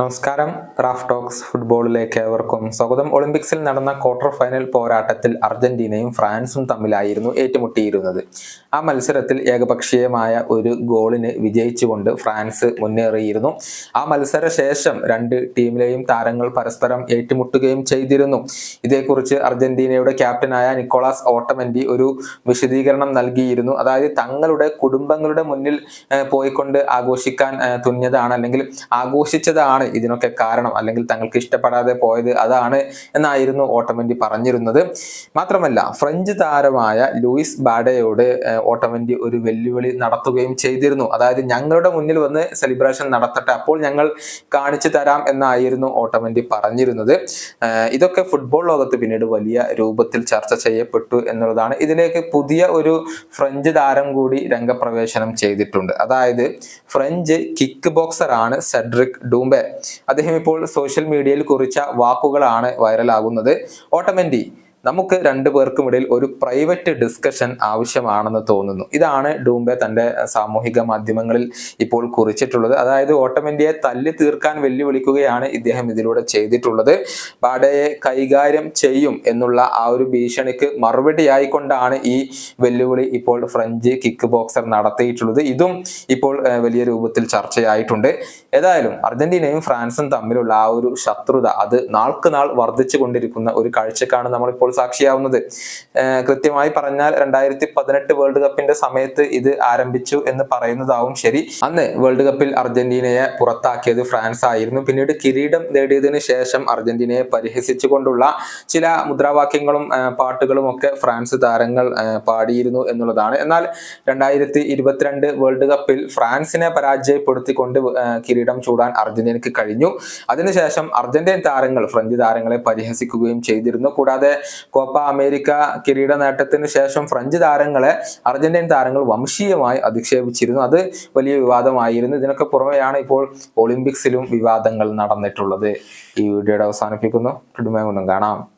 നമസ്കാരം. Raf talks ഫുട്ബോളിലേക്ക് ഏവർക്കും സ്വാഗതം. ഒളിമ്പിക്സിൽ നടന്ന ക്വാർട്ടർ ഫൈനൽ പോരാട്ടത്തിൽ അർജന്റീനയും ഫ്രാൻസും തമ്മിലായിരുന്നു ഏറ്റുമുട്ടിയിരുന്നത്. ആ മത്സരത്തിൽ ഏകപക്ഷീയമായ ഒരു ഗോളിന് വിജയിച്ചുകൊണ്ട് ഫ്രാൻസ് മുന്നേറിയിരുന്നു. ആ മത്സര ശേഷം രണ്ട് ടീമിലെയും താരങ്ങൾ പരസ്പരം ഏറ്റുമുട്ടുകയും ചെയ്തിരുന്നു. ഇതേക്കുറിച്ച് അർജന്റീനയുടെ ക്യാപ്റ്റനായ നിക്കോളാസ് ഓട്ടമൻഡി ഒരു വിശദീകരണം നൽകിയിരുന്നു. അതായത് തങ്ങളുടെ കുടുംബങ്ങളുടെ മുന്നിൽ പോയിക്കൊണ്ട് ആഘോഷിക്കാൻ തുനിഞ്ഞതാണ് അല്ലെങ്കിൽ ആഘോഷിച്ചതാണ് ഇതിനൊക്കെ കാരണം അല്ലെങ്കിൽ തങ്ങൾക്ക് ഇഷ്ടപ്പെടാതെ പോയത് അതാണ് എന്നായിരുന്നു ഓട്ടമൻഡി പറഞ്ഞിരുന്നത്. മാത്രമല്ല ഫ്രഞ്ച് താരമായ ലൂയിസ് ബാഡയോട് ഓട്ടമൻഡി ഒരു വെല്ലുവിളി നടത്തുകയും ചെയ്തിരുന്നു. അതായത് ഞങ്ങളുടെ മുന്നിൽ വന്ന് സെലിബ്രേഷൻ നടത്തട്ടെ അപ്പോൾ ഞങ്ങൾ കാണിച്ചു തരാം എന്നായിരുന്നു ഓട്ടമൻഡി പറഞ്ഞിരുന്നത്. ഇതൊക്കെ ഫുട്ബോൾ ലോകത്ത് പിന്നീട് വലിയ രൂപത്തിൽ ചർച്ച ചെയ്യപ്പെട്ടു എന്നുള്ളതാണ്. ഇതിലേക്ക് പുതിയ ഒരു ഫ്രഞ്ച് താരം കൂടി രംഗപ്രവേശനം ചെയ്തിട്ടുണ്ട്. അതായത് ഫ്രഞ്ച് കിക്ക് ബോക്സർ ആണ് സെഡ്രിക് ഡൂംബെ. അദ്ദേഹം ഇപ്പോൾ സോഷ്യൽ മീഡിയയിൽ കുറിച്ച വാക്കുകളാണ് വൈറലാകുന്നത് ഓട്ടമെന്റി നമുക്ക് രണ്ടു പേർക്കും ഇടയിൽ ഒരു പ്രൈവറ്റ് ഡിസ്കഷൻ ആവശ്യമാണെന്ന് തോന്നുന്നു. ഇതാണ് ഡൂംബെ തന്റെ സാമൂഹിക മാധ്യമങ്ങളിൽ ഇപ്പോൾ കുറിച്ചിട്ടുള്ളത്. അതായത് ഓട്ടമന്റിയെ തല്ലി തീർക്കാൻ വെല്ലുവിളിക്കുകയാണ് ഇദ്ദേഹം ഇതിലൂടെ ചെയ്തിട്ടുള്ളത്. ബാഡയെ കൈകാര്യം ചെയ്യും എന്നുള്ള ആ ഒരു ഭീഷണിക്ക് മറുപടിയായിക്കൊണ്ടാണ് ഈ വെല്ലുവിളി ഇപ്പോൾ ഫ്രഞ്ച് കിക്ക് ബോക്സർ നടത്തിയിട്ടുള്ളത്. ഇതും ഇപ്പോൾ വലിയ രൂപത്തിൽ ചർച്ചയായിട്ടുണ്ട്. ഏതായാലും അർജന്റീനയും ഫ്രാൻസും തമ്മിലുള്ള ആ ഒരു ശത്രുത അത് നാൾക്ക് നാൾ വർദ്ധിച്ചു കൊണ്ടിരിക്കുന്ന ഒരു കാഴ്ചക്കാണ് നമ്മളിപ്പോൾ സാക്ഷിയാവുന്നത്. കൃത്യമായി പറഞ്ഞാൽ രണ്ടായിരത്തി പതിനെട്ട് വേൾഡ് കപ്പിന്റെ സമയത്ത് ഇത് ആരംഭിച്ചു എന്ന് പറയുന്നതാവും ശരി. അന്ന് വേൾഡ് കപ്പിൽ അർജന്റീനയെ പുറത്താക്കിയത് ഫ്രാൻസ് ആയിരുന്നു. പിന്നീട് കിരീടം നേടിയതിന് ശേഷം അർജന്റീനയെ പരിഹസിച്ചുകൊണ്ടുള്ള ചില മുദ്രാവാക്യങ്ങളും പാട്ടുകളും ഒക്കെ ഫ്രാൻസ് താരങ്ങൾ പാടിയിരുന്നു എന്നുള്ളതാണ്. എന്നാൽ രണ്ടായിരത്തി ഇരുപത്തിരണ്ട് വേൾഡ് കപ്പിൽ ഫ്രാൻസിനെ പരാജയപ്പെടുത്തിക്കൊണ്ട് കിരീടം ചൂടാൻ അർജന്റീനയ്ക്ക് കഴിഞ്ഞു. അതിനുശേഷം അർജന്റീൻ താരങ്ങൾ ഫ്രഞ്ച് താരങ്ങളെ പരിഹസിക്കുകയും ചെയ്തിരുന്നു. കൂടാതെ കോപ്പ അമേരിക്ക കിരീട നേട്ടത്തിന് ശേഷം ഫ്രഞ്ച് താരങ്ങളെ അർജന്റീൻ താരങ്ങൾ വംശീയമായി അധിക്ഷേപിച്ചിരുന്നു. അത് വലിയ വിവാദമായിരുന്നു. ഇതിനൊക്കെ പുറമെയാണ് ഇപ്പോൾ ഒളിമ്പിക്സിലും വിവാദങ്ങൾ നടന്നിട്ടുള്ളത്. ഈ വീഡിയോയുടെ അവസാനിപ്പിക്കുന്നു. കാണാം.